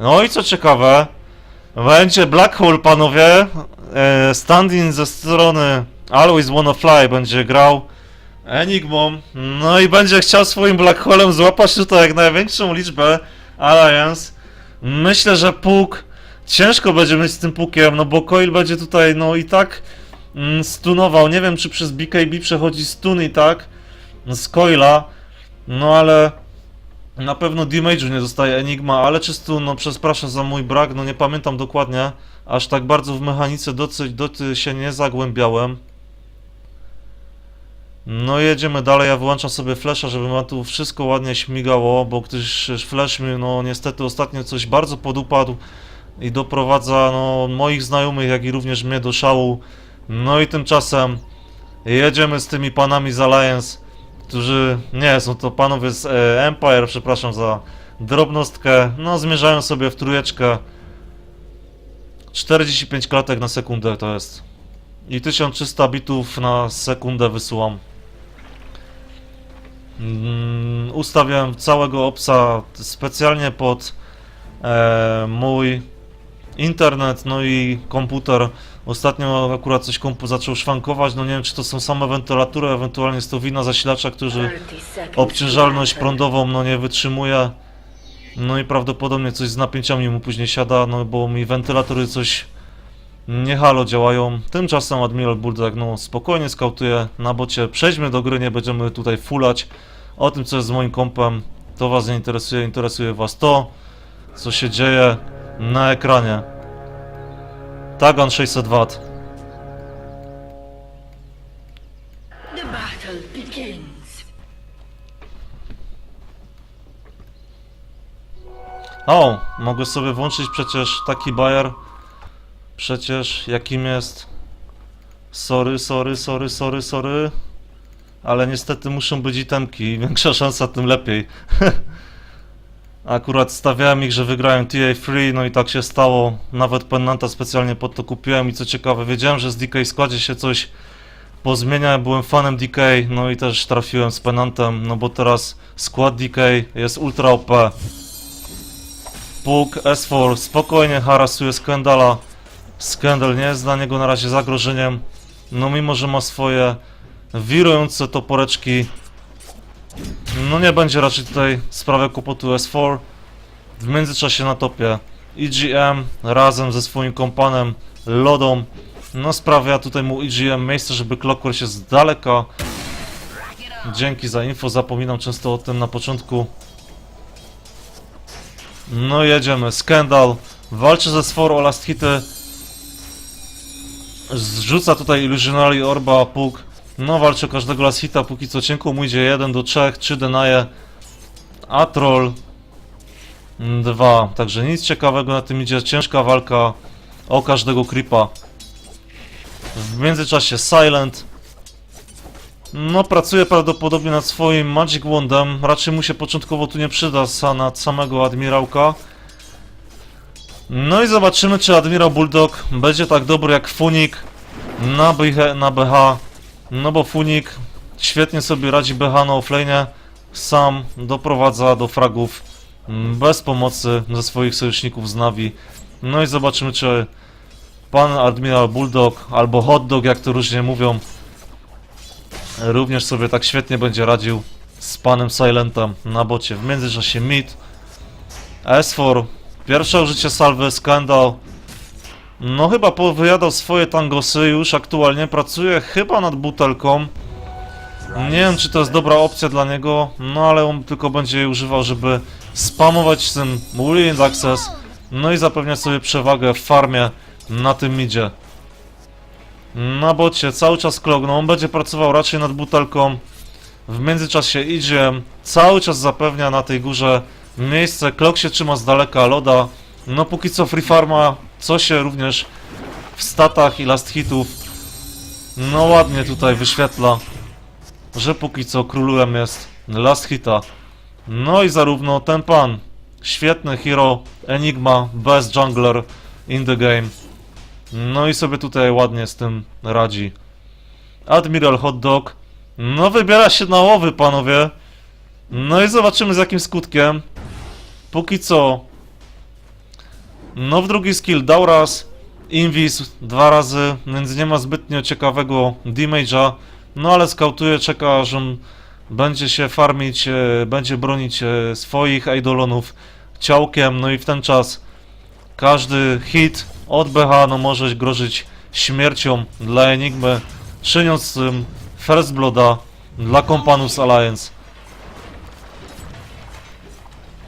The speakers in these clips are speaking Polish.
No i co ciekawe, będzie Black Hole, panowie. E, standing ze strony Always Wanna Fly będzie grał Enigmą. No i będzie chciał swoim Black Holem złapać tutaj jak największą liczbę Alliance. Myślę, że Puk ciężko będzie mieć z tym Pukiem, no bo Coil będzie tutaj, no i tak mm, stunował. Nie wiem, czy przez BKB przechodzi stun i tak z Coila, no ale na pewno damage'u nie dostaje Enigma, ale czy stun, no przepraszam za mój brak, no nie pamiętam dokładnie, aż tak bardzo w mechanice docy, doty się nie zagłębiałem. No jedziemy dalej, ja wyłączam sobie flasha, żeby ma tu wszystko ładnie śmigało, bo gdyż flash mi, no niestety ostatnio coś bardzo podupadł i doprowadza, no moich znajomych, jak i również mnie do szału. No i tymczasem jedziemy z tymi panami z Alliance, którzy, nie, są to panowie z e, Empire, przepraszam za drobnostkę, no zmierzają sobie w trójeczkę. 45 klatek na sekundę to jest. I 1300 bitów na sekundę wysyłam. Mm, ustawiałem całego opsa specjalnie pod e, mój internet, no i komputer. Ostatnio akurat coś kompu zaczął szwankować, no nie wiem czy to są same wentylatury, ewentualnie jest to wina zasilacza, który obciążalność prądową no nie wytrzymuje. No i prawdopodobnie coś z napięciami mu później siada, no bo mi wentylatory coś nie halo działają. Tymczasem Admiral Bulldog no spokojnie skautuje na bocie. Przejdźmy do gry, nie będziemy tutaj fulać o tym co jest z moim kompem. To was nie interesuje, interesuje was to, co się dzieje na ekranie. Tagan 600 W. The battle begins. O, mogę sobie włączyć przecież taki bajer. Przecież jakim jest. Sorry, sorry, sorry, sorry, sorry. Ale niestety muszą być itemki. Większa szansa, tym lepiej. Akurat stawiałem ich, że wygrają TA Free, no i tak się stało. Nawet pennanta specjalnie pod to kupiłem i co ciekawe, wiedziałem, że z DK składzie się coś pozmienia. Byłem fanem DK, no i też trafiłem z pennantem, no bo teraz skład DK jest ultra OP. Puk, S4 spokojnie harasuje Skandala. Skandal nie jest dla niego na razie zagrożeniem. No mimo, że ma swoje wirujące toporeczki. No nie będzie raczej tutaj sprawy kłopotu S4. W międzyczasie na topie EGM razem ze swoim kompanem Lodą. No sprawia tutaj mu EGM miejsce, żeby Clockwork się z daleka. Dzięki za info, zapominam często o tym na początku. No jedziemy, Skandal walczy ze Sfor o last hity. Zrzuca tutaj Illusionary Orba, Puk No walczy każdego last hita, póki co cienko mu idzie 1 do 3, 3 denaje A Troll 2, także nic ciekawego na tym idzie, ciężka walka o każdego creepa W międzyczasie Silent no, pracuje prawdopodobnie nad swoim Magic Wandem. Raczej mu się początkowo tu nie przyda nad samego admirałka. No i zobaczymy, czy admirał Bulldog będzie tak dobry jak Funik na, BH, na BH. No bo Funik świetnie sobie radzi BH na offlane. Sam doprowadza do fragów mm, bez pomocy ze swoich sojuszników z Navi. No i zobaczymy, czy pan admirał Bulldog albo Hot Dog, jak to różnie mówią, również sobie tak świetnie będzie radził z panem Silentem na bocie. W międzyczasie mid. S4. Pierwsze użycie salwy, skandal. No chyba powyjadał swoje tangosy, już aktualnie pracuje chyba nad butelką. Nie wiem czy to jest dobra opcja dla niego, no ale on tylko będzie jej używał, żeby spamować tym Boolean Access. No i zapewniać sobie przewagę w farmie na tym midzie. Na bocie cały czas klog, no on będzie pracował raczej nad butelką. W międzyczasie idzie, cały czas zapewnia na tej górze miejsce. Klok się trzyma z daleka, loda. No póki co Free Farma, co się również w statach i last hitów. No ładnie tutaj wyświetla, że póki co królem jest last hita. No i zarówno ten pan, świetny hero, Enigma, best jungler in the game. No i sobie tutaj ładnie z tym radzi. Admiral Hot Dog. No wybiera się na łowy, panowie. No i zobaczymy z jakim skutkiem. Póki co No w drugi skill dał raz, invis dwa razy, więc nie ma zbytnio ciekawego damage'a. No ale skautuje, czeka aż on będzie się farmić, e, będzie bronić e, swoich eidolonów ciałkiem, no i w ten czas każdy hit od BH no może grożyć śmiercią dla Enigmy, czyniąc tym First Blooda dla Companus Alliance.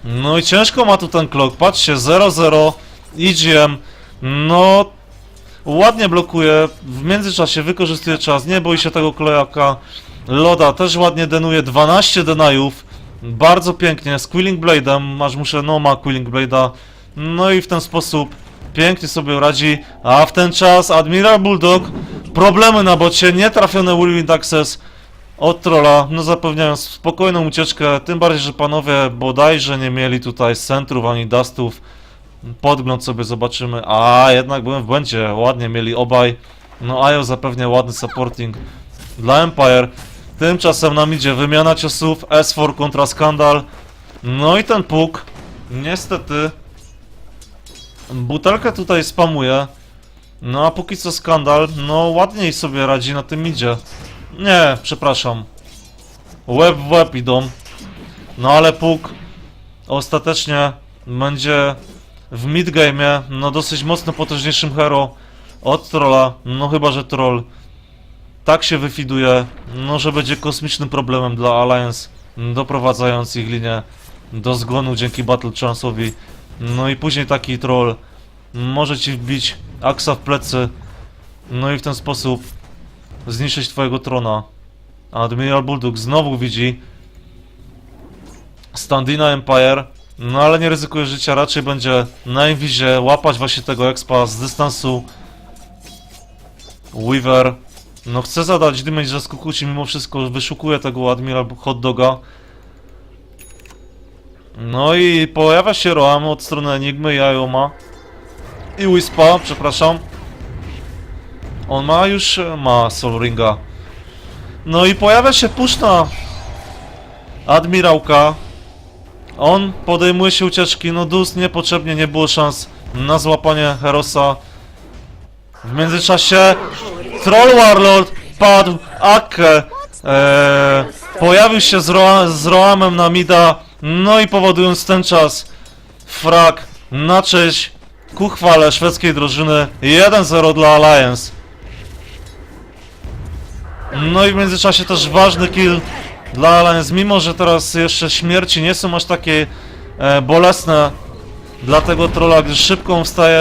No i ciężko ma tu ten klok, patrzcie, 0-0, EGM, no ładnie blokuje, w międzyczasie wykorzystuje czas, nie boi się tego klejaka, Loda też ładnie denuje, 12 denajów, bardzo pięknie, z Quilling Blade'em, aż muszę, no ma Quilling Blade'a, no i w ten sposób pięknie sobie radzi, a w ten czas Admiral Bulldog, problemy na bocie, nietrafione Whirlwind Access od trolla, no zapewniają spokojną ucieczkę, tym bardziej, że panowie bodajże nie mieli tutaj centrów ani dustów, podgląd sobie zobaczymy, a jednak byłem w błędzie, ładnie mieli obaj, no Ajo zapewnia ładny supporting dla Empire, tymczasem nam idzie wymiana ciosów, S4 kontra Skandal, no i ten puk, niestety, butelkę tutaj spamuje, no a póki co Skandal, no ładniej sobie radzi na tym idzie. Nie, przepraszam. Łeb w łeb idą. No ale puk ostatecznie będzie w midgame'ie, no dosyć mocno potężniejszym hero od trolla, no chyba, że troll tak się wyfiduje, no że będzie kosmicznym problemem dla Alliance, doprowadzając ich linię do zgonu dzięki Battle Chance'owi. No i później taki troll może ci wbić aksa w plecy, no i w ten sposób zniszczyć twojego trona. Admiral Bulldog znowu widzi Standina Empire, no ale nie ryzykuje życia, raczej będzie na inwizie łapać właśnie tego expa z dystansu. Weaver, no chce zadać damage za skukuci, mimo wszystko wyszukuje tego Admiral Hot Doga. No i pojawia się Roam od strony Enigmy i Ioma. I Wispa, przepraszam. On ma już, ma Soul Ringa. No i pojawia się puszna Admirałka. On podejmuje się ucieczki, no Dus niepotrzebnie nie było szans na złapanie Herosa. W międzyczasie Troll Warlord padł, Akke eee, pojawił się z, Roa, z Roamem na Mida, no i powodując ten czas frag na cześć ku chwale szwedzkiej drużyny 1-0 dla Alliance. No i w międzyczasie też ważny kill dla Alliance, mimo że teraz jeszcze śmierci nie są aż takie e, bolesne dla tego trolla, gdyż szybko wstaje